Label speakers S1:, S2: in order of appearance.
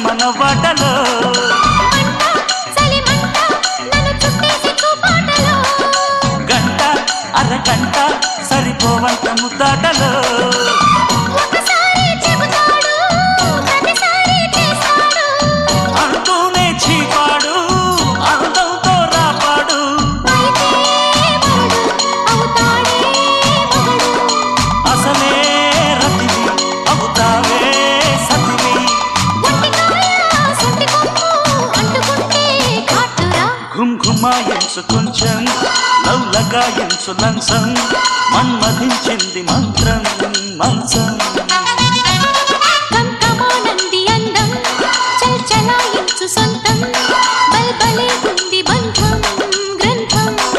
S1: అమ్మను బాటలో గంట అరగంట సరిపోవంత
S2: ముద్దాటలో. ఘుమాయించు కొంచెం లవ్ లగాయించు లంచం మన్మధించింది మంత్రం మంచం.